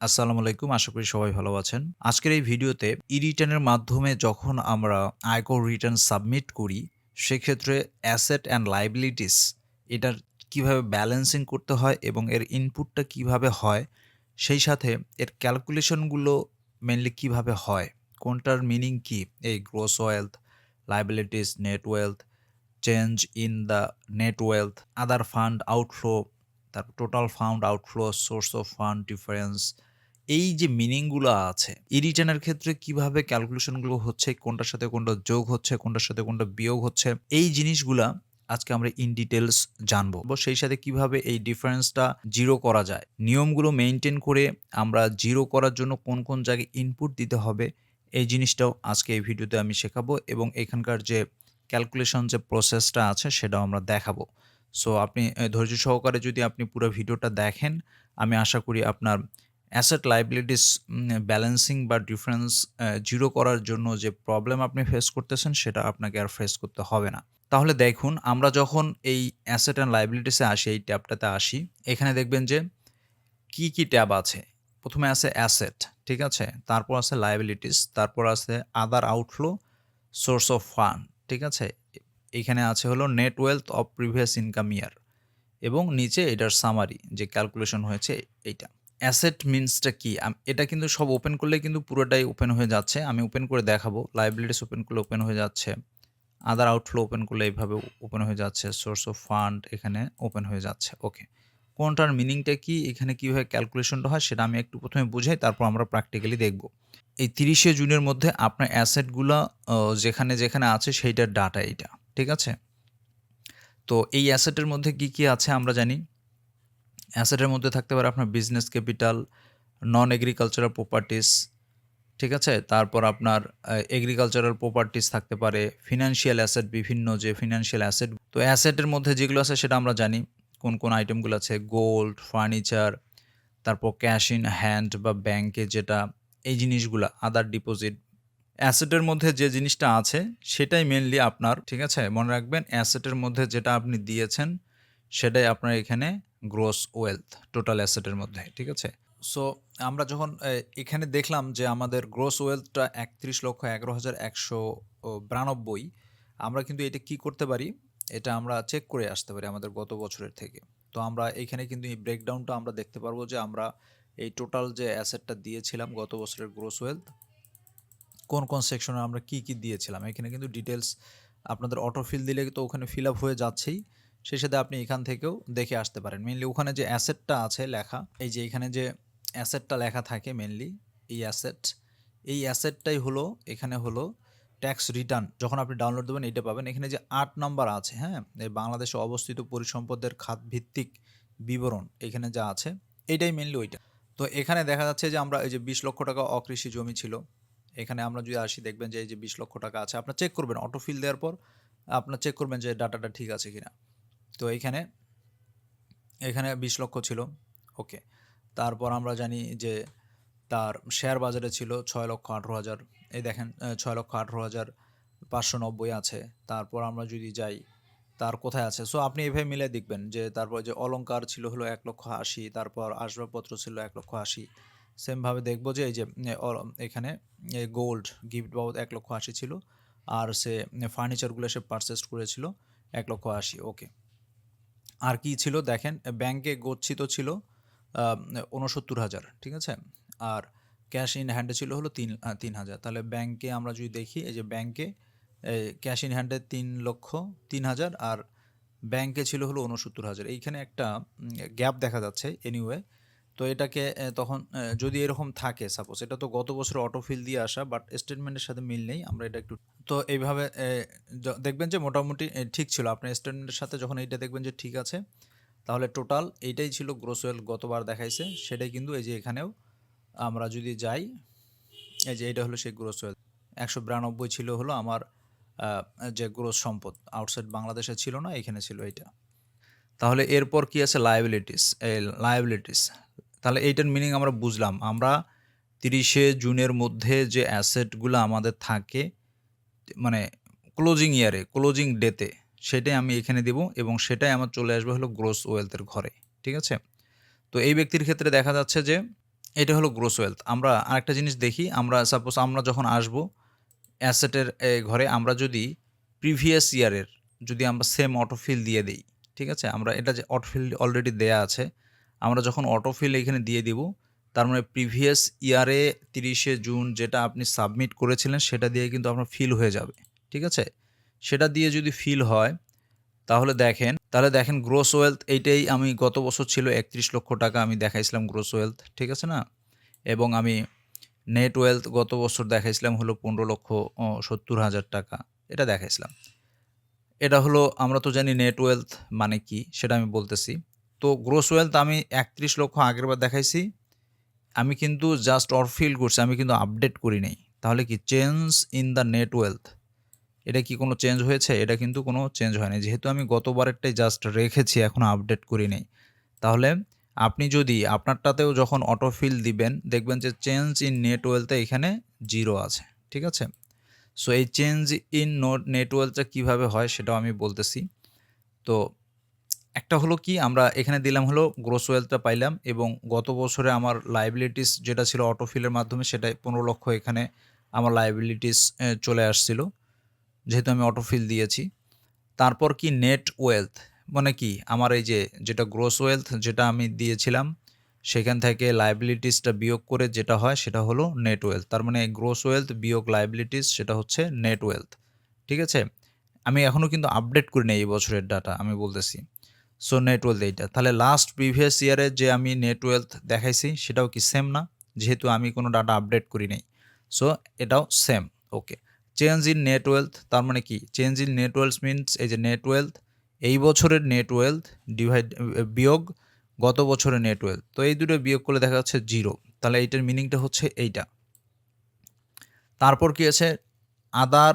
আসসালামু আলাইকুম, আশা করি সবাই ভালো আছেন। আজকের এই ভিডিওতে ই রিটার্নের মাধ্যমে যখন আমরা আয়কর রিটার্ন সাবমিট করি, সেক্ষেত্রে অ্যাসেট অ্যান্ড লাইবিলিটিস এটার কীভাবে ব্যালেন্সিং করতে হয় এবং এর ইনপুটটা কীভাবে হয়, সেই সাথে এর ক্যালকুলেশনগুলো মেনলি কীভাবে হয়, কোনটার মিনিং কি, এই gross wealth liabilities net wealth change in the net wealth other fund outflow তারপর total fund outflow source of fund difference এই যে মিনিংগুলো আছে ই রিটার্নের ক্ষেত্রে কীভাবে ক্যালকুলেশনগুলো হচ্ছে, কোনটার সাথে কোনটা যোগ হচ্ছে, কোনটার সাথে কোনটা বিয়োগ হচ্ছে, এই জিনিসগুলা আজকে আমরা ইন ডিটেলস জানব। সেই সাথে কীভাবে এই ডিফারেন্সটা জিরো করা যায়, নিয়মগুলো মেনটেন করে আমরা জিরো করার জন্য কোন কোন জায়গায় ইনপুট দিতে হবে, এই জিনিসটাও আজকে এই ভিডিওতে আমি শেখাবো এবং এখানকার যে ক্যালকুলেশন যে প্রসেসটা আছে সেটাও আমরা দেখাবো। সো আপনি ধৈর্য সহকারে যদি আপনি পুরো ভিডিওটা দেখেন, আমি আশা করি আপনার অ্যাসেট লাইবিলিটিস ব্যালেন্সিং বা ডিফারেন্স জিরো করার জন্য যে প্রবলেম আপনি ফেস করতেছেন, সেটা আপনাকে আর ফেস করতে হবে না। তাহলে দেখুন, আমরা যখন এই অ্যাসেট অ্যান্ড লাইবিলিটিসে আসি, এই ট্যাবটাতে আসি, এখানে দেখবেন যে কি কি ট্যাব আছে? প্রথমে আছে অ্যাসেট ঠিক আছে? তারপর আছে লাইবিলিটিস তারপর আছে other outflow source of fund ঠিক আছে? এখানে আছে হলো net wealth of previous income year এবং নিচে এটার সামারি যে ক্যালকুলেশন হয়েছে এইটা। অ্যাসেট মিনসটা কি? এটা কিন্তু সব ওপেন করলে কিন্তু পুরোটাই ওপেন হয়ে যাচ্ছে। আমি ওপেন করে দেখাবো। লাইবিলিটিস ওপেন করলে ওপেন হয়ে যাচ্ছে। আদার আউটফ্লো ওপেন করলে এইভাবে ওপেন হয়ে যাচ্ছে। সোর্স অফ ফান্ড এখানে ওপেন হয়ে যাচ্ছে। ওকে কোনটার মিনিংটা কি? এখানে কীভাবে ক্যালকুলেশনটা হয় সেটা আমি একটু প্রথমে বুঝাই, তারপর আমরা প্র্যাকটিক্যালি দেখব। এই তিরিশে জুনের মধ্যে আপনার অ্যাসেটগুলো যেখানে যেখানে আছে সেইটার ডাটা এইটা। ঠিক আছে? তো এই অ্যাসেটের মধ্যে কি কি আছে আমরা জানি? অ্যাসেটের মধ্যে থাকতে পারে আপনার business capital non agricultural properties ঠিক আছে? তারপর আপনার এগ্রিকালচারাল প্রপার্টিস থাকতে পারে ফিনান্সিয়াল অ্যাসেট বিভিন্ন যে ফিনান্সিয়াল অ্যাসেট তো অ্যাসেটের মধ্যে যেগুলো আছে সেটা আমরা জানি। কোন কোন আইটেমগুলো আছে? গোল্ড ফার্নিচার তারপর ক্যাশ ইন হ্যান্ড বা ব্যাংকে যেটা, এই জিনিসগুলো আদার ডিপোজিট অ্যাসেটের মধ্যে যে জিনিসটা আছে, সেটাই মেনলি আপনার, ঠিক আছে? মনে রাখবেন অ্যাসেটের মধ্যে যেটা আপনি দিয়েছেন, সেটাই আপনার এখানে গ্রোস ওয়েলথ টোটাল অ্যাসেটের মধ্যে, ঠিক আছে? সো আমরা যখন এখানে দেখলাম যে আমাদের গ্রোস ওয়েলথটা একত্রিশ লক্ষ এগারো হাজার একশো বিরানব্বই, আমরা কিন্তু এটা কি করতে পারি? এটা আমরা চেক করে আসতে পারি আমাদের গত বছরের থেকে। তো আমরা এখানে কিন্তু এই ব্রেকডাউনটা আমরা দেখতে পারব যে আমরা এই টোটাল যে অ্যাসেটটা দিয়েছিলাম গত বছরের গ্রোস ওয়েলথ কোন কোন সেকশনে আমরা কি কি দিয়েছিলাম? এখানে কিন্তু ডিটেলস আপনাদের অটো ফিল দিলে তো ওখানে ফিল আপ হয়ে যাচ্ছেই। সেই সাথে আপনি এখান থেকেও দেখে আসতে পারেন। মেনলি ওখানে যে অ্যাসেটটা আছে লেখা, এই যে এখানে যে অ্যাসেটটা লেখা থাকে মেনলি এই অ্যাসেট এই অ্যাসেটটাই হলো, এখানে হলো ট্যাক্স রিটার্ন যখন আপনি ডাউনলোড দেবেন এটা পাবেন। এখানে যে আট নাম্বার আছে হ্যাঁ এই বাংলাদেশে অবস্থিত পরিসম্পদের খাত ভিত্তিক বিবরণ, এখানে যা আছে এইটাই মেনলি ওইটা। তো এখানে দেখা যাচ্ছে যে আমরা এই যে বিশ লক্ষ টাকা অকৃষি জমি ছিল, এখানে আমরা যদি আসি, দেখবেন যে এই যে বিশ লক্ষ টাকা আছে, আপনার চেক করবেন অটো ফিল দেওয়ার পর আপনার চেক করবেন যে ডাটাটা ঠিক আছে কিনা। তো এখানে এখানে বিশ লক্ষ ছিল, ওকে। তারপর আমরা জানি যে তার শেয়ার বাজারে ছিল ছয় লক্ষ আঠেরো হাজার। এই দেখেন ছয় লক্ষ আঠেরো হাজার পাঁচশো নব্বই আছে। তারপর আমরা যদি যাই, তার কোথায় আছে? সো আপনি এভাবে মিলে দেখবেন যে তারপর যে অলংকার ছিল হলো এক লক্ষ আশি, তারপর আসবাবপত্র ছিল এক লক্ষ আশি। সেমভাবে দেখব যে এই যে এখানে গোল্ড গিফট বাবদ এক লক্ষ আশি ছিল, আর সে ফার্নিচারগুলো সে পারচেস করেছিল এক লক্ষ আশি, ওকে। আর কি ছিল দেখেন, ব্যাংকে গচ্ছিত ছিল উনসত্তর হাজার, ঠিক আছে? আর ক্যাশ ইন হ্যান্ডে ছিল হলো তিন তিন হাজার। তাহলে ব্যাংকে আমরা যদি দেখি, এই যে ব্যাংকে ক্যাশ ইন হ্যান্ডে তিন লক্ষ তিন হাজার আর ব্যাংকে ছিল হলো উনসত্তর হাজার। এইখানে একটা গ্যাপ দেখা যাচ্ছে এনিওয়ে তো এটাকে তখন যদি এরকম থাকে সাপোজ এটা তো গত বছর অটোফিল দিয়ে আসা বাট স্টেটমেন্টের সাথে মিল নেই, আমরা এটা একটু, তো এইভাবে দেখবেন যে মোটামুটি ঠিক ছিল। আপনার স্টেটমেন্টের সাথে যখন এইটা দেখবেন যে ঠিক আছে, তাহলে টোটাল এইটাই ছিল গ্রোসওয়েল গতবার দেখাইছে, সেটাই কিন্তু এই যে এখানেও আমরা যদি যাই, এই যে এটা হলো সেই গ্রোসওয়েল একশো বিরানব্বই ছিল হলো আমার যে গ্রোস সম্পদ আউটসাইড বাংলাদেশে ছিল না, এখানে ছিল এইটা। তাহলে এরপর কি আছে? লায়াবিলিটিস এই লায়াবিলিটিস তাহলে এইটার মিনিং আমরা বুঝলাম আমরা তিরিশে জুনের মধ্যে যে অ্যাসেটগুলো আমাদের থাকে মানে ক্লোজিং ইয়ারে ক্লোজিং ডেতে সেটাই আমি এখানে দেব এবং সেটাই আমার চলে আসবে হলো গ্রোস ওয়েলথের ঘরে ঠিক আছে তো এই ব্যক্তির ক্ষেত্রে দেখা যাচ্ছে যে এটা হলো গ্রোস ওয়েলথ। আমরা আরেকটা জিনিস দেখি, আমরা সাপোজ আমরা যখন আসব অ্যাসেটের ঘরে আমরা যদি প্রিভিয়াস ইয়ারের যদি আমরা সেম অটোফিল দিয়ে দিই ঠিক আছে? আমরা এটা যে অটোফিল অলরেডি দেয়া আছে। আমরা যখন অটোফিল এখানে দিয়ে দিব, তার মানে প্রিভিয়াস ইয়ারে ৩০শে জুন যেটা আপনি সাবমিট করেছিলেন সেটা দিয়ে কিন্তু আপনার ফিল হয়ে যাবে। ঠিক আছে? সেটা দিয়ে যদি ফিল হয়, তাহলে দেখেন তাহলে দেখেন গ্রোস ওয়েলথ এইটাই আমি গত বছর ছিল ৩১ লক্ষ টাকা আমি দেখাইছিলাম গ্রোস ওয়েলথ। ঠিক আছে না? এবং আমি নেট ওয়েলথ গত বছর দেখাইছিলাম হলো ১৫ লক্ষ ৭০ হাজার টাকা। এটা দেখাইছিলাম। এটা হলো আমরা তো জানি নেট ওয়েলথ মানে কি সেটা আমি বলতেছি। তো গ্রোস ওয়েলথ আমি ৩১ লক্ষ আগেরবার দেখাইছি। আমি কিন্তু জাস্ট অরফিল করছি। আমি কিন্তু আপডেট করি নাই। তাহলে কি change in the net wealth এটা কি কোনো চেঞ্জ হয়েছে? এটা কিন্তু কোনো চেঞ্জ হয় নাই। যেহেতু আমি গতবারেরটাই জাস্ট রেখেছি, এখনও আপডেট করি নাই। তাহলে আপনি যদি আপনারটাতেও যখন অটোফিল দিবেন, দেখবেন যে চেঞ্জ ইন নেট ওয়েলথে এখানে জিরো আছে। ঠিক আছে? সো এই চেঞ্জ ইন নেট ওয়েলথটা কীভাবে হয় সেটাও আমি বলতেছি। তো একটা হলো কি, আমরা এখানে দিলাম হলো গ্রোস ওয়েলথটা পাইলাম এবং গত বছরে আমার লায়াবিলিটিস যেটা ছিল অটোফিলের মাধ্যমে সেটাই ১৫ লক্ষ এখানে আমার লায়াবিলিটিস এ, চলে আসছিল। যেহেতু আমি অটোফিল দিয়েছি। তারপর কি নেট ওয়েলথ মানে কি, আমার এই যে, যেটা গ্রোস ওয়েলথ যেটা আমি দিয়েছিলাম, সেখান থেকে লায়াবিলিটিসটা বিয়োগ করে যেটা হয় সেটা হলো নেট ওয়েলথ। তার মানে গ্রোস ওয়েলথ বিয়োগ লায়াবিলিটিস সেটা হচ্ছে নেট ওয়েলথ। ঠিক আছে? আমি এখনও কিন্তু আপডেট করি নাই এই বছরের ডাটা আমি বলতেছি। সো নেট ওয়েলথ এইটা। তাহলে লাস্ট প্রিভিয়াস ইয়ারে যে আমি নেট ওয়েলথ দেখাইছি, সেটাও কি সেম না? যেহেতু আমি কোনো ডাটা আপডেট করি নাই। সো এটাও same. Okay. Change in net wealth তার মানে কি? Change in net wealth means এই যে নেট ওয়েলথ এই বছরের নেট ওয়েলথ ডিভাইড বিয়োগ গত বছরের নেট ওয়েলথ। তো এই দুটো বিয়োগ করলে দেখা যাচ্ছে 0 তাহলে এইটার মিনিংটা হচ্ছে এইটা। তারপর কি আছে? Other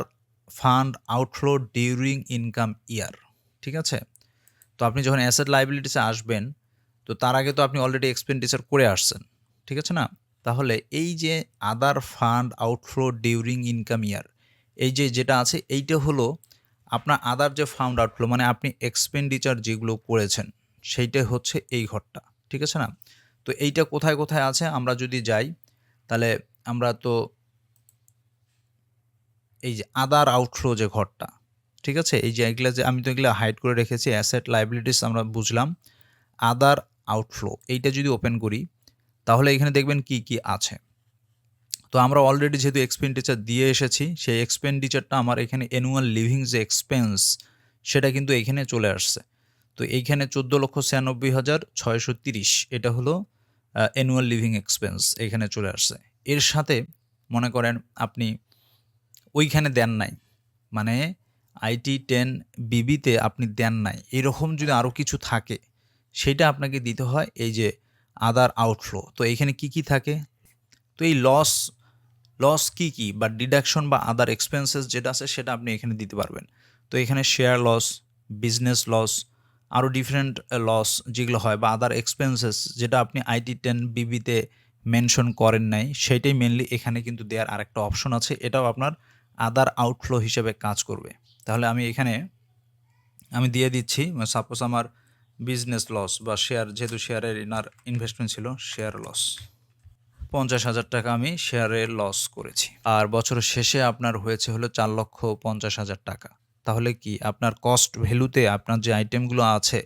fund outflow during income year. ঠিক আছে? তো আপনি যখন অ্যাসেট লায়াবিলিটিস এ আসবেন, তো তার আগে তো আপনি অলরেডি এক্সপেন্ডিচার করে আসছেন। ঠিক আছে না? তাহলে এই যে other fund outflow during income year এই যে যেটা আছে এইটা হলো আপনার আদার যে ফান্ড আউটফ্লো মানে আপনি এক্সপেন্ডিচার যেগুলো করেছেন সেইটাই হচ্ছে এই ঘরটা। ঠিক আছে না? তো এইটা কোথায়, কোথায় আছে আমরা যদি যাই তাহলে আমরা তো এই যে আদার আউটফ্লো যে ঘরটা ঠিক আছে? এই যে এগুলা যে আমি তো এগুলো হাইড করে রেখেছি অ্যাসেট লাইবিলিটিস আমরা বুঝলাম। আদার আউটফ্লো এইটা যদি ওপেন করি তাহলে এখানে দেখবেন কি, কি আছে। তো আমরা অলরেডি যেহেতু এক্সপেন্ডিচার দিয়ে এসেছি সেই এক্সপেন্ডিচারটা আমার এখানে অ্যানুয়াল লিভিং যে এক্সপেন্স সেটা কিন্তু এখানে চলে আসছে। তো এইখানে ১৪,৯৬,৬৩০ এটা হলো অ্যানুয়াল লিভিং এক্সপেন্স এখানে চলে আসছে। এর সাথে মনে করেন আপনি ওইখানে দেন নাই। মানে আইটি টেন বিবিতে আপনি দেন নাই। এরকম যদি আরও কিছু থাকে সেইটা আপনাকে দিতে হয় এই যে আদার আউটফ্লো। তো এইখানে কি, কি থাকে? তো এই লস, লস কি, কি বা ডিডাকশন বা আদার এক্সপেন্সেস যেটা আছে সেটা আপনি এখানে দিতে পারবেন। তো এখানে শেয়ার লস, বিজনেস লস আরও ডিফারেন্ট লস যেগুলো হয় বা আদার এক্সপেন্সেস যেটা আপনি আইটি টেন বিবিতে মেনশন করেন নাই সেইটাই মেনলি এখানে কিন্তু দেওয়ার আরেকটা অপশন আছে। এটাও আপনার আদার আউটফ্লো হিসেবে কাজ করবে। তাহলে আমি এখানে আমি দিয়ে দিচ্ছি সাপোজ আমার বিজনেস লস বা শেয়ার যেহেতু শেয়ারের ইনার ইনভেস্টমেন্ট ছিল শেয়ার লস। ৫০,০০০ টাকা আমি শেয়ারে লস করেছি। আর বছরের শেষে আপনার হয়েছে হলো ৪,৫০,০০০ টাকা। তাহলে কি আপনার কস্ট ভ্যালুতে আপনার যে আইটেমগুলো আছে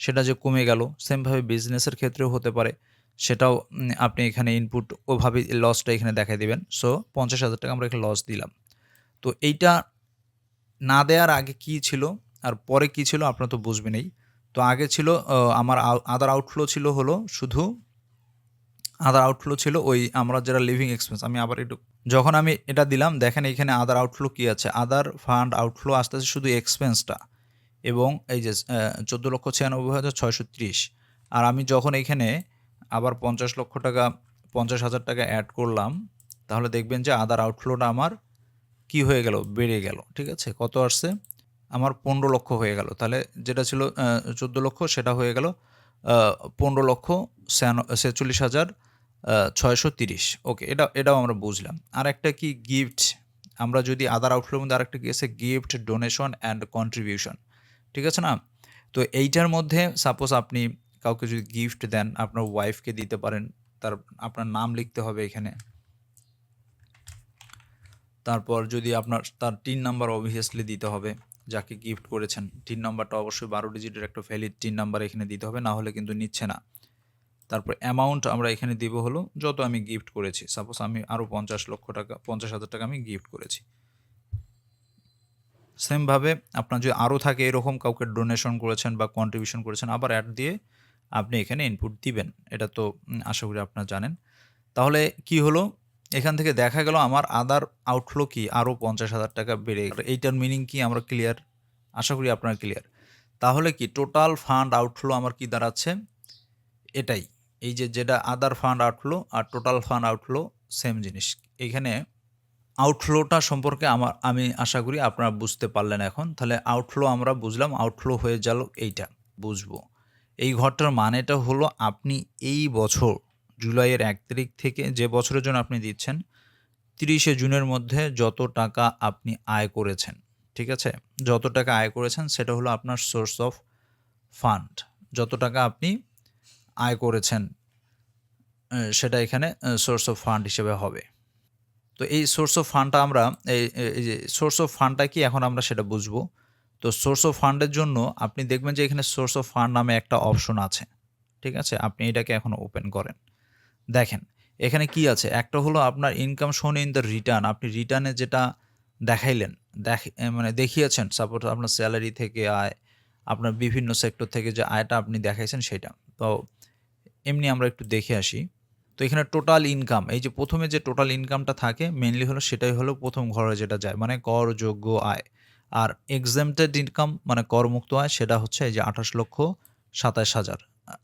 সেটা যে কমে গেল সেমভাবে বিজনেসের ক্ষেত্রেও হতে পারে। সেটাও আপনি এখানে ইনপুট ওভাবে লসটা এখানে দেখায় দিবেন। সো ৫০,০০০ টাকা আমরা এখানে লস দিলাম। তো এইটা না দেওয়ার আগে কি ছিল আর পরে কি ছিল আপনারা তো বুঝবেনই। তো আগে ছিল আমার আদার আউটফ্লো ছিল হলো শুধু আদার আউটফ্লো ছিল ওই আমরা যারা লিভিং এক্সপেন্স আমি আবার একটু যখন আমি এটা দিলাম দেখেন এখানে আদার আউটফ্লো কি আছে? আদার ফান্ড আউটফ্লো আসতেছে শুধু এক্সপেন্সটা এবং এই যে চোদ্দ লক্ষ ছিয়ানব্বই হাজার ছয়শো ১৪,৯৬,৬৩০ আর আমি যখন এইখানে আবার ৫০ লক্ষ টাকা ৫০,০০০ টাকা অ্যাড করলাম তাহলে দেখবেন যে আদার আউটফ্লোটা আমার কি হয়ে গেল? বেড়ে গেল। ঠিক আছে? কত আসছে? আমার ১৫ লক্ষ হয়ে গেল। তাহলে যেটা ছিল চোদ্দ লক্ষ সেটা হয়ে গেল পনেরো লক্ষ ছিয়ান ৪৬,হাজার আ ৬৩০ ওকে এটা এটাও আমরা বুঝলাম। আর একটা কি গিফট আমরা যদি আদার আউটফ্লোর মধ্যে আরেকটা কি আছে গিফট, ডোনেশন অ্যান্ড কন্ট্রিবিউশন। ঠিক আছে না? তো এইটার মধ্যে সাপোজ আপনি কাউকে যদি গিফট দেন আপনার ওয়াইফকে দিতে পারেন তার আপনার নাম লিখতে হবে এখানে তারপর যদি আপনার তার টিন নাম্বার অবভিয়াসলি দিতে হবে, যাকে গিফট করেছেন। টিন নাম্বারটা অবশ্যই বারো ডিজিটের একটা ভ্যালিড টিন নাম্বার এখানে দিতে হবে, না হলে কিন্তু নিচ্ছে না। তারপর অ্যামাউন্ট আমরা এখানে দিব হলো যত আমি গিফট করেছি। সাপোজ আমি আরও পঞ্চাশ লক্ষ টাকা, পঞ্চাশ হাজার টাকা আমি গিফট করেছি। সেমভাবে আপনার যদি আরও থাকে, এরকম কাউকে ডোনেশন করেছেন বা কন্ট্রিবিউশন করেছেন, আবার অ্যাড দিয়ে আপনি এখানে ইনপুট দিবেন। এটা তো আশা করি আপনারা জানেন। তাহলে কি হলো? এখান থেকে দেখা গেল আমার আদার আউটফ্লো কি আরও পঞ্চাশ হাজার টাকা বেড়ে গেল। এইটার মিনিং কি আমরা ক্লিয়ার আশা করি আপনারা ক্লিয়ার তাহলে কি টোটাল ফান্ড আউটফ্লো আমার কি দাঁড়াচ্ছে? এটাই। এই যে যেটা আদার ফান্ড আউটফ্লো আর টোটাল ফান্ড আউটফ্লো সেম জিনিস। এইখানে আউটফ্লোটা সম্পর্কে আমার, আমি আশা করি আপনারা বুঝতে পারলেন এখন। তাহলে আউটফ্লো আমরা বুঝলাম আউটফ্লো হয়ে গেল এইটা। বুঝব। এই ঘরটার মানেটা হলো আপনি এই বছর জুলাইয়ের এক তারিখ থেকে যে বছরের জন্য আপনি দিচ্ছেন, তিরিশে জুনের মধ্যে যত টাকা আপনি আয় করেছেন, ঠিক আছে? যত টাকা আয় করেছেন সেটা হলো আপনার সোর্স অফ ফান্ড যত টাকা আপনি আয় করেছেন সেটা এখানে সোর্স অফ ফান্ড হিসেবে হবে। তো এই সোর্স অফ ফান্ডটা আমরা এই যে সোর্স অফ ফান্ডটা কি? এখন আমরা সেটা বুঝব। তো সোর্স অফ ফান্ডের জন্য আপনি দেখবেন যে এখানে সোর্স অফ ফান্ড নামে একটা অপশন আছে, ঠিক আছে? আপনি এটাকে এখন ওপেন করেন। দেখেন, এখানে কি আছে? একটা হলো আপনার ইনকাম শোন ইন দ্য রিটার্ন আপনি রিটার্নে যেটা দেখাইলেন, দেখ মানে দেখিয়েছেন সাপোজ আপনার স্যালারি থেকে আয়, আপনার বিভিন্ন সেক্টর থেকে যে আয়টা আপনি দেখাইছেন সেটা। তো এমনি আমরা একটু দেখে আসি। তো এখানে টোটাল ইনকাম এই যে প্রথমে যে টোটাল ইনকামটা থাকে মেনলি হলো সেটাই হলো প্রথম ঘরে যেটা যায় মানে করযোগ্য আয়। আর এক্সামটেড ইনকাম মানে করমুক্ত আয়, সেটা হচ্ছে এই যে আঠাশ লক্ষ সাতাশ হাজার,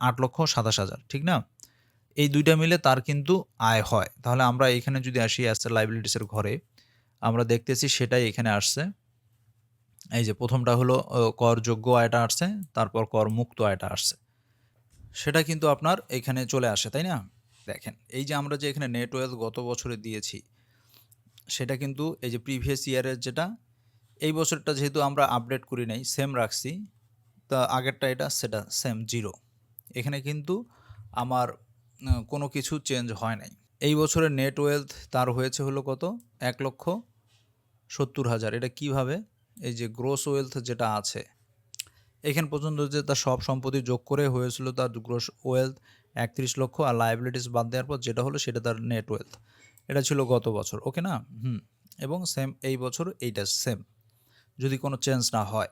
আট লক্ষ সাতাশ হাজার, ঠিক না? এই দুইটা মিলে তার কিন্তু আয় হয়। তাহলে আমরা এখানে যদি আসি অ্যাসেট লাইবিলিটিসের ঘরে, আমরা দেখতেছি সেটাই এখানে আসছে। এই যে প্রথমটা হলো করযোগ্য আয়টা আসছে, তারপর কর মুক্ত আয়টা আসছে। সেটা কিন্তু আপনার এখানে চলে আসে, তাই না? দেখেন, এই যে আমরা যে এখানে নেট ওয়েলথ গত বছরে দিয়েছি, সেটা কিন্তু এই যে প্রিভিয়াস ইয়ারের যেটা, এই বছরটা যেহেতু আমরা আপডেট করি নাই সেম রাখছি, তা আগেরটা এটা সেটা সেম জিরো এখানে কিন্তু আমার কোনো কিছু চেঞ্জ হয় নাই। এই বছরের নেট ওয়েলথ তার হয়েছে হলো কত? এক লক্ষ সত্তর হাজার। এটা কীভাবে? এই যে গ্রোস ওয়েলথ যেটা আছে, এখান পর্যন্ত যে তার সব সম্পত্তি যোগ করে হয়েছিল তার গ্রোস ওয়েলথ একত্রিশ লক্ষ আর লাইবিলিটিস বাদ দেওয়ার পর যেটা হলো সেটা তার নেট ওয়েলথ এটা ছিল গত বছর ওকে না? হুম, এবং সেম এই বছর এইটা সেম যদি কোনো চেঞ্জ না হয়।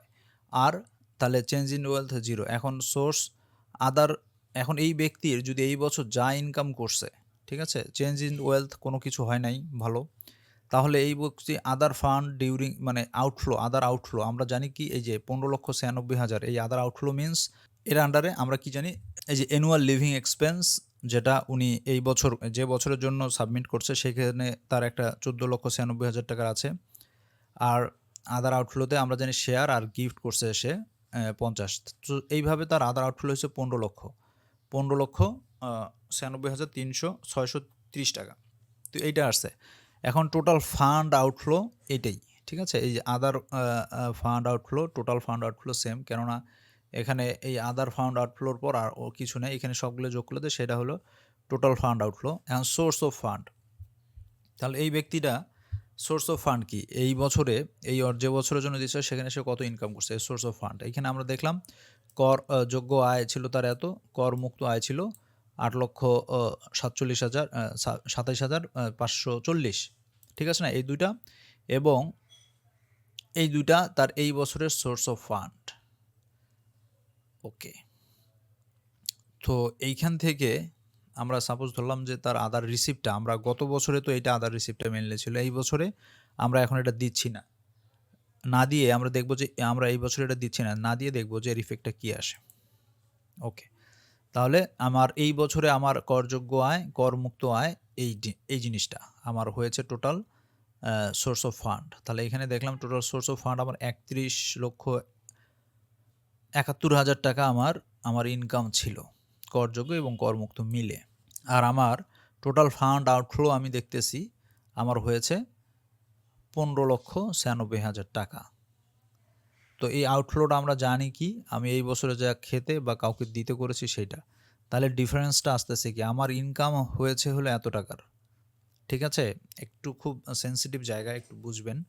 আর তাহলে চেঞ্জ ইন ওয়েলথ জিরো এখন সোর্স আদার এখন এই ব্যক্তির যদি এই বছর যা ইনকাম করছে, ঠিক আছে? চেঞ্জ ইন ওয়েলথ কোনো কিছু হয় নাই, ভালো। তাহলে এই ব্যক্তি আদার ফান্ড ডিউরিং মানে আউটফ্লো আদার আউটফ্লো আমরা জানি কি? এই যে পনেরো লক্ষ ছিয়ানব্বই হাজার, এই আদার আউটফ্লো মিনস এর আন্ডারে আমরা কি জানি? এই যে অ্যানুয়াল লিভিং এক্সপেন্স যেটা উনি এই বছর, যে বছরের জন্য সাবমিট করছে, সেখানে তার একটা চোদ্দ লক্ষ ছিয়ানব্বই হাজার টাকার আছে। আর আদার আউটফ্লোতে আমরা জানি শেয়ার আর গিফট করছে সে পঞ্চাশ। তো এইভাবে তার আদার আউটফ্লো হচ্ছে পনেরো লক্ষ। পনেরো লক্ষ ছিয়ানব্বই হাজার তিনশো ছয়শো তিরিশ টাকা। তো এইটা আসছে। এখন টোটাল ফান্ড আউটফ্লো এটাই, ঠিক আছে? এই যে other fund outflow total fund outflow same কেননা এখানে এই আদার ফান্ড আউটফ্লোর পর আর ও কিছু নেই। এখানে সবগুলো যোগ করলে সেটা হলো total fund outflow and source of fund তাহলে এই ব্যক্তিটা সোর্স অফ ফান্ড কি? এই বছরে, এই যে বছরের জন্য দিচ্ছে সেখানে সে কত ইনকাম করছে? সোর্স অফ ফান্ড এখানে আমরা দেখলাম কর যোগ্য আয় ছিল তার এত কর মুক্ত আয় ছিল আট লক্ষ সাতচল্লিশ হাজার সাতাইশ হাজার পাঁচশো চল্লিশ। ঠিক আছে না? এই দুইটা এবং এই দুইটা তার এই বছরের সোর্স অফ ফান্ড ওকে তো এইখান থেকে আমরা সাপোজ ধরলাম যে তার আদার রিসিপ্টটা আমরা গত বছরে তো এটা আদার রিসিপ্টটা মেনলে ছিল, এই বছরে আমরা এখন এটা দিচ্ছি না। না দিয়ে আমরা দেখব যে, আমরা এই বছর এটা দিচ্ছি না না দিয়ে দেখব যে এর ইফেক্টটা কী আসে। ওকে তাহলে আমার এই বছরে আমার করযোগ্য আয়, করমুক্ত আয় এই এই জিনিসটা আমার হয়েছে টোটাল সোর্স অফ ফান্ড তাহলে এখানে দেখলাম টোটাল সোর্স অফ ফান্ড আমার একত্রিশ লক্ষ একাত্তর হাজার টাকা আমার আমার ইনকাম ছিল, করযোগ্য এবং করমুক্ত মিলে। আর আমার টোটাল ফান্ড আউটফ্লো আমি দেখতেছি, আমার হয়েছে পনেরো লক্ষ ছিয়ানব্বই হাজার টাকা। তো এই আউটফ্লোটা আমরা জানি কি? আমি এই বছরে যা খেতে বা কাউকে দিতে করেছি সেটা। তাহলে ডিফারেন্সটা আসতেছে কি? আমার ইনকাম হয়েছে হলো এত টাকার। ঠিক আছে? একটু খুব সেন্সিটিভ জায়গা একটু বুঝবেন।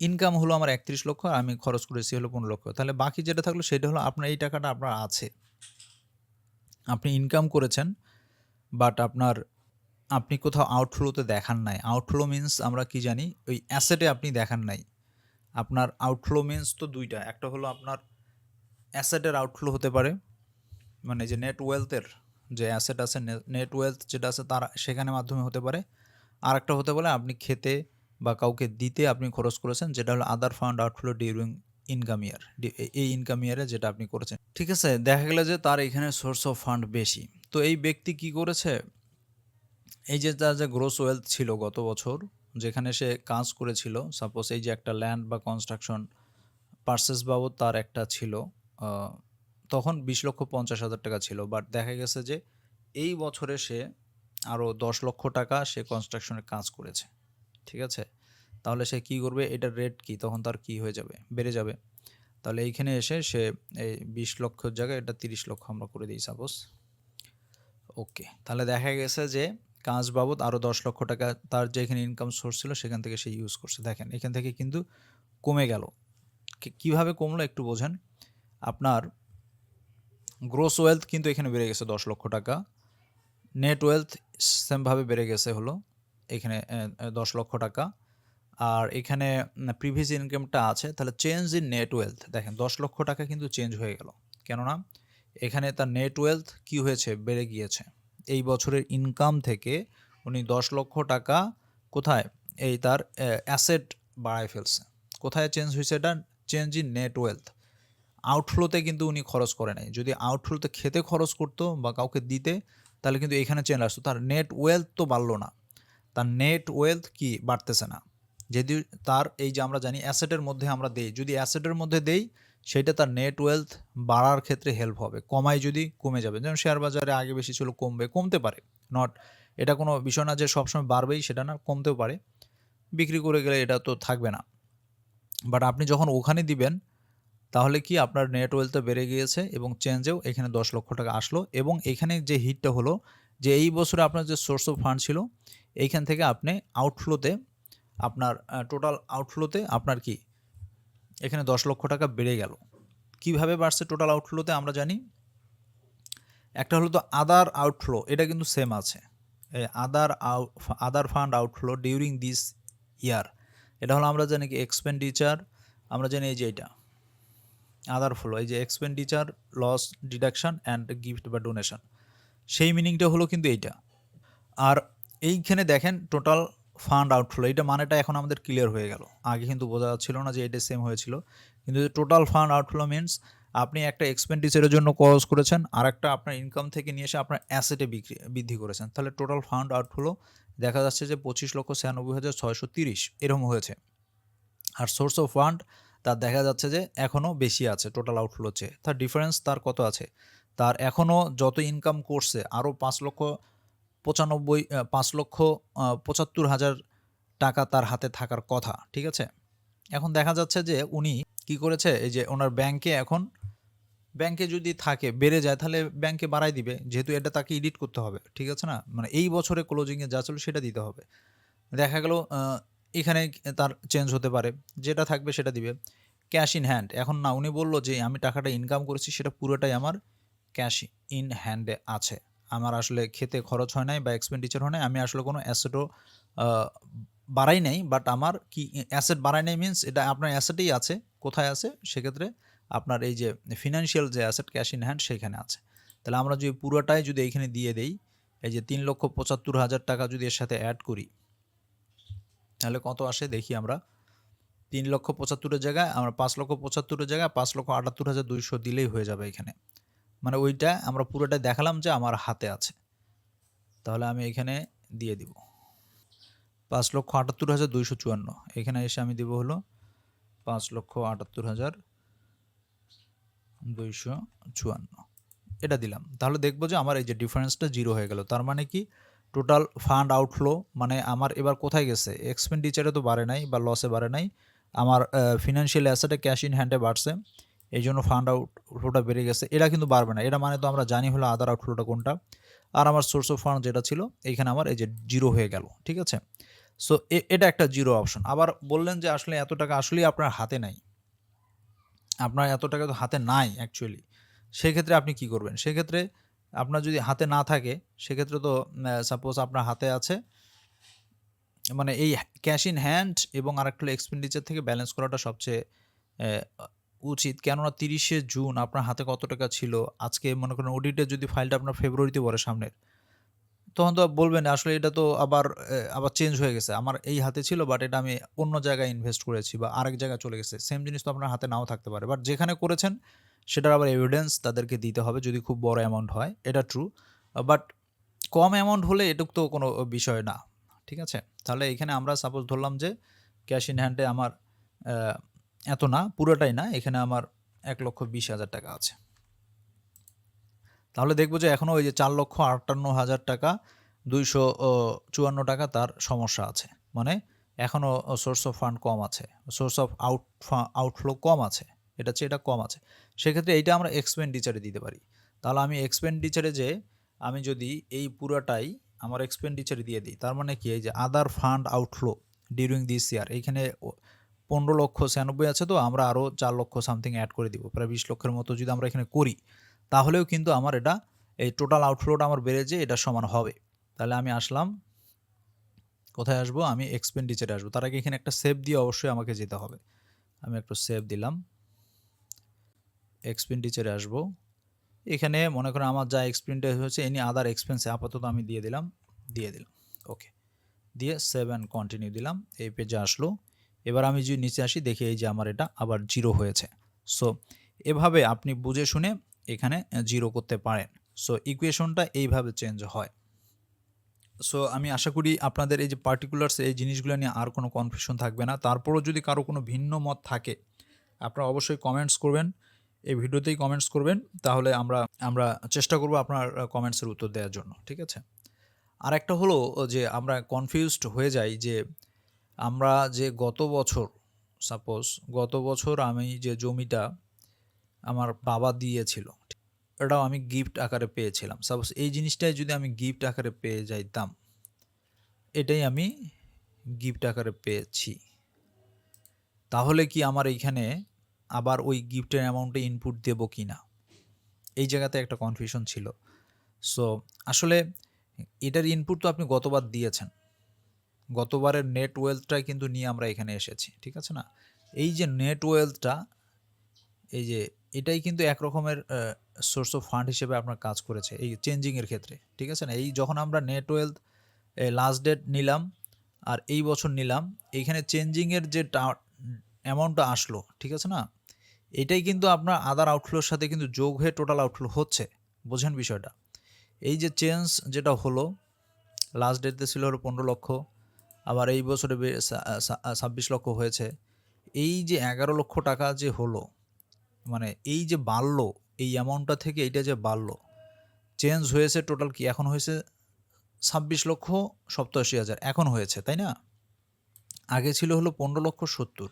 ইনকাম হলো আমার একত্রিশ লক্ষ, আর আমি খরচ করেছি হলো পনেরো লক্ষ। তাহলে বাকি যেটা থাকল সেটা হলো আপনার এই টাকাটা আপনার আছে। আপনি ইনকাম করেছেন বাট আপনার আপনি কোথাও আউটফ্লোতে দেখান নাই। আউটফ্লো মিন্স আমরা কি জানি? ওই অ্যাসেটে আপনি দেখান নাই। আপনার আউটফ্লো মিন্স তো দুইটা। একটা হলো আপনার অ্যাসেটের আউটফ্লো হতে পারে মানে যে নেট ওয়েলথের যে অ্যাসেট আছে নেট ওয়েলথ যেটা আছে তার সেখানে মাধ্যমে হতে পারে। আর একটা হতে পারে আপনি খেতে বা কাউকে দিতে আপনি খরচ করেছেন, যেটা হলো other fund outflow during income year এই ইনকাম ইয়ারে যেটা আপনি করেছেন। ঠিক আছে? দেখা গেল যে তার এখানে সোর্স অফ ফান্ড বেশি। তো এই ব্যক্তি কি করেছে? এই যে তার যে গ্রোস ওয়েলথ ছিল গত বছর, যেখানে সে কাজ করেছিল সাপোজ এই যে একটা ল্যান্ড বা কনস্ট্রাকশন পার্সেস বাবদ তার একটা ছিল তখন বিশ লক্ষ পঞ্চাশ হাজার টাকা ছিল। বাট দেখা গেছে যে এই বছরে সে আরও দশ লক্ষ টাকা সে কনস্ট্রাকশনের কাজ করেছে। ঠিক আছে? তাহলে সে কি করবে? এটার রেট কি? তখন তার কি হয়ে যাবে? বেড়ে যাবে। তাহলে এইখানে এসে সে এই বিশ লক্ষর জায়গায় এটা তিরিশ লক্ষ আমরা করে দিই সাপোজ ওকে তাহলে দেখা গেছে যে কাজ বাবদ আরও দশ লক্ষ টাকা তার যেখানে ইনকাম সোর্স ছিল সেখান থেকে সে ইউজ করছে। দেখেন, এখান থেকে কিন্তু কমে গেল। কীভাবে কমলো একটু বোঝেন। আপনার গ্রোস ওয়েলথ কিন্তু এখানে বেড়ে গেছে দশ লক্ষ টাকা। নেট ওয়েলথ সেমভাবে বেড়ে গেছে হলো, এখানে দশ লক্ষ টাকা। আর এখানে প্রিভিয়াস ইনকামটা আছে, তাহলে চেঞ্জ ইন নেট ওয়েলথ দেখেন, দশ লক্ষ টাকা কিন্তু চেঞ্জ হয়ে গেল। কেননা, এখানে তার নেট ওয়েলথ কি হয়েছে? বেড়ে গিয়েছে। এই বছরের ইনকাম থেকে উনি দশ লক্ষ টাকা কোথায়? এই তার অ্যাসেট বাড়ায় ফেলছে। কোথায় চেঞ্জ হয়েছে এটা? চেঞ্জ ইন নেট ওয়েলথ আউটফ্লোতে কিন্তু উনি খরচ করে নাই। যদি আউটফ্লোতে খেতে খরচ করতো বা কাউকে দিতে, তাহলে কিন্তু এখানে চেঞ্জ আসতো। তার নেট ওয়েলথ তো বাড়লো না। তার নেট ওয়েলথ কি? বাড়তেছে না। যদি তার এই যে আমরা জানি অ্যাসেটের মধ্যে আমরা দেই। যদি অ্যাসেটের মধ্যে দেই সেটা তার নেট ওয়েলথ বাড়ার ক্ষেত্রে হেল্প হবে। কমায় যদি, কমে যাবে। যেমন শেয়ার বাজারে আগে বেশি ছিল, কমবে, কমতে পারে। নট এটা কোনো বিষয় না যে সবসময় বাড়বেই, সেটা না, কমতেও পারে। বিক্রি করে গেলে এটা তো থাকবে না। বাট আপনি যখন ওখানে দিবেন, তাহলে কি আপনার নেট ওয়েলথটা বেড়ে গিয়েছে এবং চেঞ্জেও এখানে দশ লক্ষ টাকা আসলো এবং এখানে যে হিটটা হলো, যে এই বছরে আপনার যে সোর্স অফ ফান্ড ছিল, এইখান থেকে আপনি আউটফ্লোতে আপনার টোটাল আউটফ্লোতে আপনার কি এখানে দশ লক্ষ টাকা বেড়ে গেল। কীভাবে বাড়ছে টোটাল আউটফ্লোতে আমরা জানি? একটা হলো তো আদার আউটফ্লো এটা কিন্তু সেম আছে। Other other fund outflow during this year এটা হলো আমরা জানি কি এক্সপেন্ডিচার আমরা জানি এই যে এটা আদার ফ্লো এই যে expenditure loss deduction and gift বা ডোনেশন সেই মিনিংটা হলো কিন্তু এইটা। আর এইখানে দেখেন টোটাল ফান্ড আউটফ্লো এটা মানেটা এখন আমাদের ক্লিয়ার হয়ে গেল। আগে কিন্তু বোঝা যাচ্ছিল না যে এটা সেম হয়েছিল। কিন্তু টোটাল ফান্ড আউটফ্লো মিনস আপনি একটা এক্সপেন্ডিচারের জন্য খরচ করেছেন আর একটা আপনার ইনকাম থেকে নিয়ে এসে আপনার অ্যাসেটে বিক্রি, বৃদ্ধি করেছেন। তাহলে টোটাল ফান্ড আউটফ্লো দেখা যাচ্ছে যে পঁচিশ লক্ষ ছিয়ানব্বই হাজার ছয়শো তিরিশ, এরকম হয়েছে। আর সোর্স অফ ফান্ড তার দেখা যাচ্ছে যে এখনও বেশি আছে টোটাল আউটফ্লো চেয়ে তার ডিফারেন্স তার কত আছে? তার এখনও যত ইনকাম করছে আরও পাঁচ লক্ষ পঁচানব্বই পাঁচ লক্ষ পঁচাত্তর হাজার টাকা তার হাতে থাকার কথা, ঠিক আছে? এখন দেখা যাচ্ছে যে উনি কি করেছে, এই যে ওনার ব্যাংকে এখন, ব্যাংকে যদি থাকে, বেড়ে যায়, তাহলে ব্যাংকে বাড়াই দিবে, যেহেতু এটা তাকে এডিট করতে হবে, ঠিক আছে না? মানে এই বছরে ক্লোজিংয়ে যা ছিল সেটা দিতে হবে। দেখা গেল এখানে তার চেঞ্জ হতে পারে, যেটা থাকবে সেটা দিবে। ক্যাশ ইন হ্যান্ড এখন না, উনি বলল যে আমি টাকাটা ইনকাম করেছি, সেটা পুরোটাই আমার ক্যাশ ইন হ্যান্ডে আছে। আমার আসলে খেতে খরচ হয় নাই বা এক্সপেন্ডিচার হয় নাই, আমি আসলে কোনো অ্যাসেটও বাড়াই নাই বাট আমার কি অ্যাসেট বাড়াই নাই মিনস এটা আপনার অ্যাসেটেই আছে, কোথায় আছে? সেক্ষেত্রে আপনার এই যে ফিনান্সিয়াল যে অ্যাসেট ক্যাশ ইন হ্যান্ড সেখানে আছে। তাহলে আমরা যদি পুরোটাই যদি এইখানে দিয়ে দেই, এই যে তিন লক্ষ পঁচাত্তর হাজার টাকা যদি এর সাথে অ্যাড করি, তাহলে কত আসে? দেখি আমরা। তিন লক্ষ পঁচাত্তরের জায়গায় আমরা পাঁচ লক্ষ পঁচাত্তরের জায়গায় পাঁচ লক্ষ আটাত্তর হাজার দুইশো দিলেই হয়ে যাবে এখানে। মানে ওইটা আমরা পুরোটা দেখালাম যে আমার হাতে আছে। তাহলে আমি এখানে দিয়ে দিব। পাঁচ লক্ষ আটাত্তর হাজার দুইশো চুয়ান্ন। এখানে এসে আমি দিব হলো পাঁচ লক্ষ আটাত্তর হাজার দুইশো চুয়ান্ন। এটা দিলাম। তাহলে দেখব যে আমার এই যে ডিফারেন্সটা জিরো হয়ে গেল। তার মানে কি? টোটাল ফান্ড আউটফ্লো মানে আমার এবার কোথায় গেছে? এক্সপেন্ডিচারে তো বাড়ে নাই বা লসে বাড়ে নাই। আমার ফিনান্সিয়াল অ্যাসেটে ক্যাশ ইন হ্যান্ডে বাড়ছে। এই জন্য ফান্ড আউটফ্লোটা বেড়ে গেছে। এটা কিন্তু বাড়বে না। এটা মানে তো আমরা জানি হলো আদার আউটফ্লোটা কোনটা। আর আমার সোর্স অফ ফান্ড যেটা ছিল এইখানে আমার এই যে জিরো হয়ে গেল, ঠিক আছে? সো এটা একটা জিরো অপশন আবার বললেন যে আসলে এত টাকা আসলেই আপনার হাতে নাই। আপনার এত টাকা তো হাতে নাই অ্যাকচুয়ালি সেক্ষেত্রে আপনি কি করবেন? সেক্ষেত্রে আপনার যদি হাতে না থাকে, সেক্ষেত্রে তো সাপোজ আপনার হাতে আছে মানে এই ক্যাশ ইন হ্যান্ড এবং আরেকটা এক্সপেন্ডিচার থেকে ব্যালেন্স করাটা সবচেয়ে উচিত। কেননা তিরিশে জুন আপনার হাতে কত টাকা ছিল? আজকে মনে করেন অডিটে যদি ফাইলটা আপনার ফেব্রুয়ারিতে পড়ে সামনের, তখন তো বলবেন আসলে এটা তো আবার আবার চেঞ্জ হয়ে গেছে। আমার এই হাতে ছিল বাট এটা আমি অন্য জায়গায় ইনভেস্ট করেছি বা আরেক জায়গায় চলে গেছে। সেম জিনিস তো আপনার হাতে নাও থাকতে পারে। বাট যেখানে করেছেন, সেটার আবার এভিডেন্স তাদেরকে দিতে হবে যদি খুব বড় অ্যামাউন্ট হয়। এটা ট্রু বাট কম অ্যামাউন্ট হলে এটুক তো কোনো বিষয় না। ঠিক আছে? তাহলে এখানে আমরা সাপোজ ধরলাম যে ক্যাশ ইন হ্যান্ডে আমার এত না, পুরোটাই না, এখানে আমার এক লক্ষ বিশ হাজার টাকা আছে। তাহলে দেখব যে এখনও ওই যে চার লক্ষ আটান্ন হাজার টাকা, দুইশো চুয়ান্ন টাকা তার সমস্যা আছে। মানে এখনও সোর্স অফ ফান্ড কম আছে সোর্স অফ আউট আউটফ্লো কম আছে, এটা হচ্ছে এটা কম আছে। সেক্ষেত্রে এইটা আমরা এক্সপেন্ডিচারে দিতে পারি। তাহলে আমি এক্সপেন্ডিচারে যে আমি যদি এই পুরাটাই আমার এক্সপেন্ডিচারে দিয়ে দিই, তার মানে কি? এই যে other fund outflow during this year এইখানে পনেরো লক্ষ ছিয়ানব্বই আছে তো, আমরা আরও চার লক্ষ সামথিং অ্যাড করে দিব, প্রায় বিশ লক্ষের মতো যদি আমরা এখানে করি, তাহলেও কিন্তু আমার এটা, এই টোটাল আউটফ্লোটা আমার বেড়ে যে এটা সমান হবে। তাহলে আমি আসলাম, কোথায় আসব? আমি এক্সপেন্ডিচারে আসব। তার আগে এখানে একটা সেভ দিয়ে অবশ্যই আমাকে যেতে হবে। আমি একটু সেভ দিলাম। এক্সপেন্ডিচারে আসব। এখানে মনে করেন আমার যা এক্সপেন্ডিচার হয়েছে এনি আদার এক্সপেন্সে আপাতত আমি দিয়ে দিলাম দিয়ে দিলাম। ওকে দিয়ে সেভ অ্যান্ড কন্টিনিউ দিলাম। এই পেজে আসলো। এবার আমি যদি নিচে আসি, দেখি এই যে আমার এটা আবার জিরো হয়েছে। সো এভাবে আপনি বুঝে শুনে এখানে জিরো করতে পারেন। সো ইকুয়েশনটা এইভাবে চেঞ্জ হয়। সো আমি আশা করি আপনাদের এই যে পার্টিকুলার্স এই জিনিসগুলো নিয়ে আর কোনো কনফিউশন থাকবে না। তারপরও যদি কারও কোনো ভিন্ন মত থাকে, আপনারা অবশ্যই কমেন্টস করবেন। এই ভিডিওতেই কমেন্টস করবেন। তাহলে আমরা আমরা চেষ্টা করব আপনার কমেন্টসের উত্তর দেওয়ার জন্য, ঠিক আছে? আর একটা হলো যে আমরা কনফিউজড হয়ে যাই যে আমরা যে গত বছর সাপোজ গত বছর আমি যে জমিটা আমার বাবা দিয়েছিল, এটাও আমি গিফট আকারে পেয়েছিলাম। সাপোজ এই জিনিসটাই যদি আমি গিফট আকারে পেয়ে যাইতাম, এটাই আমি গিফট আকারে পেয়েছি। তাহলে কি আমার এইখানে আবার ওই গিফটের অ্যামাউন্টে ইনপুট দেব কি না এই জায়গাতে একটা কনফিউশন ছিল। সো আসলে এটার ইনপুট তো আপনি গতবার দিয়েছেন। গতবারের নেট ওয়েলথটাই কিন্তু নিয়ে আমরা এখানে এসেছি, ঠিক আছে না? এই যে নেট ওয়েলথটা এই যে এটাই কিন্তু এক রকমের সোর্স অফ ফান্ড হিসেবে আপনার কাজ করেছে, এই চেঞ্জিংয়ের ক্ষেত্রে, ঠিক আছে না? এই যখন আমরা নেট ওয়েলথ লাস্ট ডেট নিলাম আর এই বছর নিলাম এইখানে চেঞ্জিংয়ের যে অ্যামাউন্টটা আসলো, ঠিক আছে না? এটাই কিন্তু আপনার আদার আউটফ্লোর সাথে কিন্তু যোগ হয়ে টোটাল আউটফ্লো হচ্ছে, বোঝেন বিষয়টা? এই যে চেঞ্জ যেটা হলো লাস্ট ডেটতে ছিল হলো পনেরো লক্ষ আবার এই বছরে ছাব্বিশ লক্ষ হয়েছে। এই যে এগারো লক্ষ টাকা যে হলো মানে এই যে বাড়ল, এই অ্যামাউন্টটা থেকে এইটা যে বাড়ল চেঞ্জ হয়েছে টোটাল কি? এখন হয়েছে ছাব্বিশ লক্ষ সপ্তাশি হাজার। এখন হয়েছে, তাই না? আগে ছিল হলো পনেরো লক্ষ সত্তর।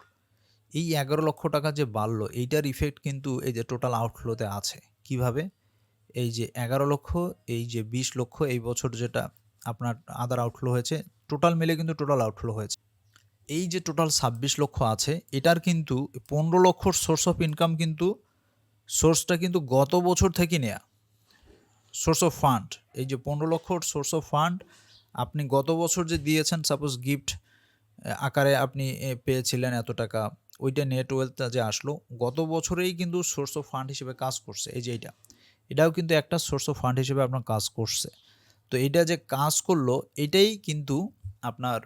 এই এগারো লক্ষ টাকা যে বাড়লো, এইটার ইফেক্ট কিন্তু এই যে টোটাল আউটফ্লোতে আছে। কীভাবে? এই যে এগারো লক্ষ, এই যে বিশ লক্ষ, এই বছর যেটা আপনার আদার আউটফ্লো হয়েছে টোটাল মিলে কিন্তু টোটাল আউটফ্লো হয়েছে। এই যে টোটাল ছাব্বিশ লক্ষ আছে, এটার কিন্তু পনেরো লক্ষর সোর্স অফ ইনকাম কিন্তু সোর্সটা কিন্তু গত বছর থেকে নেয়া। সোর্স অফ ফান্ড এই যে পনেরো লক্ষর সোর্স অফ ফান্ড আপনি গত বছর যে দিয়েছেন সাপোজ গিফট আকারে আপনি পেয়েছিলেন এত টাকা, ওইটা নেট ওয়েলথটা যে আসলো, গত বছরেই কিন্তু সোর্স অফ ফান্ড হিসেবে কাজ করছে। এই যে এইটা, এটাও কিন্তু একটা সোর্স অফ ফান্ড হিসেবে আপনার কাজ করছে। তো এটা যে কাজ করল, এটাই কিন্তু আপনার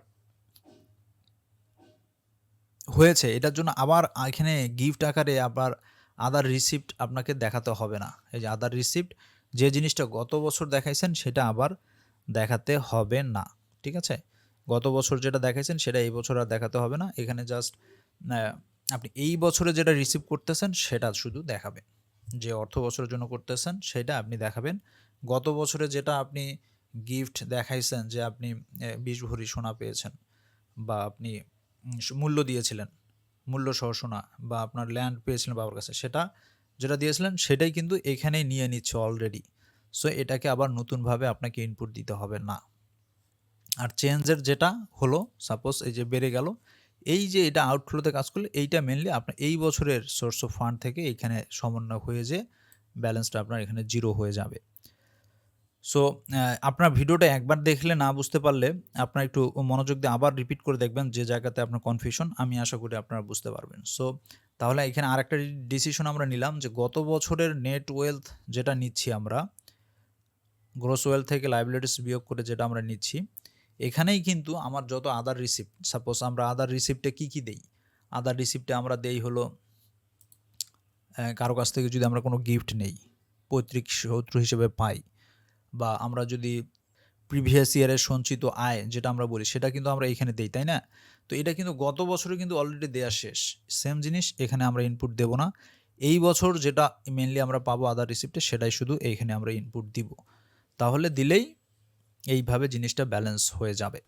হয়েছে, এটার জন্য আবার এখানে গিফট আকারে আবার আদার রিসিপ্ট আপনাকে দেখাতে হবে না। এই যে আদার রিসিপ্ট যে জিনিসটা গত বছর দেখাইছেন সেটা আবার দেখাতে হবে না, ঠিক আছে? গত বছর যেটা দেখাইছেন সেটা এই বছর আর দেখাতে হবে না, এখানে জাস্ট আপনি এই বছরে যেটা রিসিভ করতেছেন সেটা শুধু দেখাবেন। যে অর্থ বছরের জন্য করতেছেন সেটা আপনি দেখাবেন। গত বছরে যেটা আপনি গিফট দেখাইছেন যে আপনি বিশ ভরি সোনা পেয়েছেন বা আপনি মূল্য দিয়েছিলেন মূল্য সহ সোনা বা আপনার ল্যান্ড পেয়েছিলেন বাবার কাছে, সেটা যেটা দিয়েছিলেন সেটাই কিন্তু এখানেই নিয়ে নিচ্ছে অলরেডি সো এটাকে আবার নতুনভাবে আপনাকে ইনপুট দিতে হবে না। আর চেঞ্জের যেটা হলো সাপোজ এই যে বেড়ে গেল, এই যে এটা আউটফ্লোতে কাজ করলে এইটা মেনলি আপনার এই বছরের সোর্স অফ ফান্ড থেকে এইখানে সমন্বয় হয়ে যে ব্যালেন্সটা আপনার এখানে জিরো হয়ে যাবে। সো আপনার ভিডিওটা একবার দেখলে না বুঝতে পারলে আপনার একটু মনোযোগ দিয়ে আবার রিপিট করে দেখবেন যে জায়গাতে আপনার কনফিউশন আমি আশা করি আপনারা বুঝতে পারবেন। সো তাহলে এখানে আরেকটা ডিসিশন আমরা নিলাম যে গত বছরের নেট ওয়েলথ যেটা নিচ্ছি আমরা গ্রোস ওয়েলথ থেকে লাইবিলিটিস বিয়োগ করে যেটা আমরা নিচ্ছি, এখানেই কিন্তু আমার যত আদার রিসিপ্ট সাপোজ আমরা আদার রিসিপ্টে কি কি দেই? আদার রিসিপ্টে আমরা দেই হলো কারও কাছ থেকে যদি আমরা কোনো গিফট নেই, পৈতৃক শত্রু হিসেবে পাই বা আমরা যদি প্রিভিয়াস ইয়ারের সঞ্চিত আয় যেটা আমরা বলি, সেটা কিন্তু আমরা এখানে দেই, তাই না? তো এটা কিন্তু গত বছরে কিন্তু অলরেডি দেওয়া শেষ। সেম জিনিস এখানে আমরা ইনপুট দেব না। এই বছর যেটা মেনলি আমরা পাবো আদার রিসিপ্টে সেটাই শুধু এইখানে আমরা ইনপুট দিব। তাহলে দিলেই এইভাবে জিনিসটা ব্যালেন্স হয়ে যাবে।